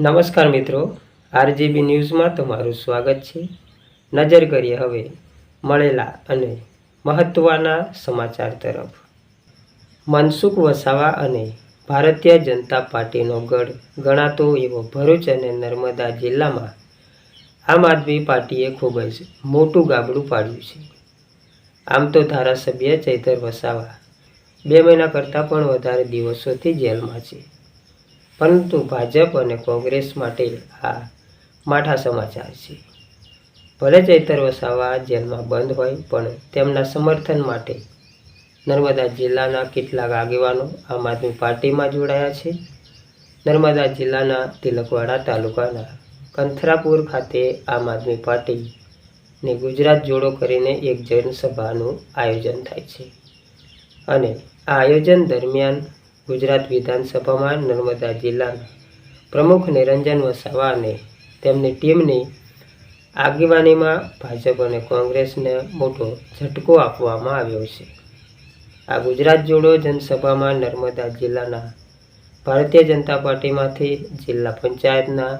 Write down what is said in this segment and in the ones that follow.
નમસ્કાર મિત્રો, આરજીબી ન્યૂઝમાં તમારું સ્વાગત છે. નજર કરીએ હવે મળેલા અને મહત્ત્વના સમાચાર તરફ. મનસુખ વસાવા અને ભારતીય જનતા પાર્ટીનો ગઢ ગણાતો એવો ભરૂચ અને નર્મદા જિલ્લામાં આમ આદમી પાર્ટીએ ખૂબ જ મોટું ગાબડું પાડ્યું છે. આમ તો ધારાસભ્ય ચૈતર વસાવા બે મહિના કરતાં પણ વધારે દિવસોથી જેલમાં છે. પરંતુ ભાજપ અને કોંગ્રેસ માટે આ માઠા સમાચાર છે. ભલે ચૈતર વસાવા જેલમાં બંધ હોય, પણ તેમના સમર્થન માટે નર્મદા જિલ્લાના કેટલાક આગેવાનો આમ આદમી પાર્ટીમાં જોડાયા છે. નર્મદા જિલ્લાના તિલકવાડા તાલુકાના કંથરાપુર ખાતે આમ આદમી પાર્ટીને ગુજરાત જોડો કરીને એક જનસભાનું આયોજન થાય છે. અને આ આયોજન દરમિયાન ગુજરાત વિધાનસભામાં નર્મદા જિલ્લાના પ્રમુખ નિરંજન વસાવાને તેમની ટીમની આગેવાનીમાં ભાજપ અને કોંગ્રેસને મોટો ઝટકો આપવામાં આવ્યો છે. આ ગુજરાત જોડો જનસભામાં નર્મદા જિલ્લાના ભારતીય જનતા પાર્ટીમાંથી જિલ્લા પંચાયતના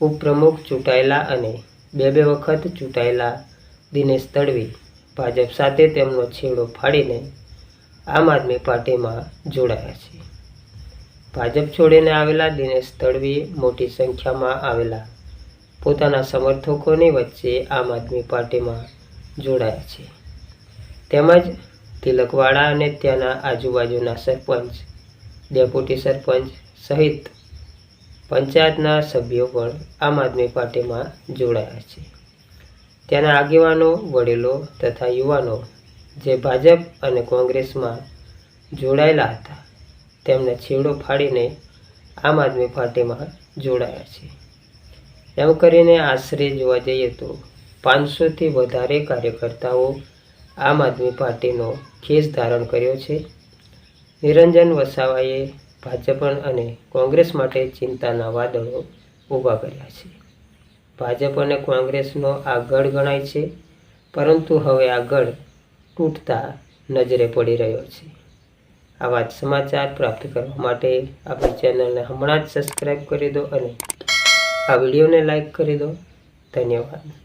ઉપપ્રમુખ ચૂંટાયેલા અને બે બે વખત ચૂંટાયેલા દિનેશ તડવી ભાજપ સાથે તેમનો છેડો ફાડીને આમ આદમી પાર્ટીમાં જોડાયા છે. ભાજપ છોડીને આવેલા દિનેશ તડવીએ મોટી સંખ્યામાં આવેલા પોતાના સમર્થકોની વચ્ચે આમ આદમી પાર્ટીમાં જોડાયા છે. તેમજ તિલકવાડા અને ત્યાંના આજુબાજુના સરપંચ, ડેપ્યુટી સરપંચ સહિત પંચાયતના સભ્યો પણ આમ આદમી પાર્ટીમાં જોડાયા છે. ત્યાંના આગેવાનો, વડીલો તથા યુવાનો જે ભાજપ અને કોંગ્રેસમાં જોડાયેલા હતા, તેમને છેડો ફાડીને આમ આદમી પાર્ટીમાં જોડાયા છે. એમ કરીને આશરે જોવા જઈએ તો પાંચસોથી વધારે કાર્યકર્તાઓ આમ આદમી પાર્ટીનો ખેસ ધારણ કર્યો છે. નિરંજન વસાવાએ ભાજપ અને કોંગ્રેસ માટે ચિંતાના વાદળો ઊભા કર્યા છે. ભાજપ અને કોંગ્રેસનો આ ગઢ ગણાય છે, પરંતુ હવે આ ગઢ તૂટતા નજરે પડી રહ્યો છે. આવા જ સમાચાર પ્રાપ્ત કરવા માટે આપણી ચેનલને હમણાં જ સબસ્ક્રાઈબ કરી દો અને આ વિડીયોને લાઈક કરી દો. ધન્યવાદ.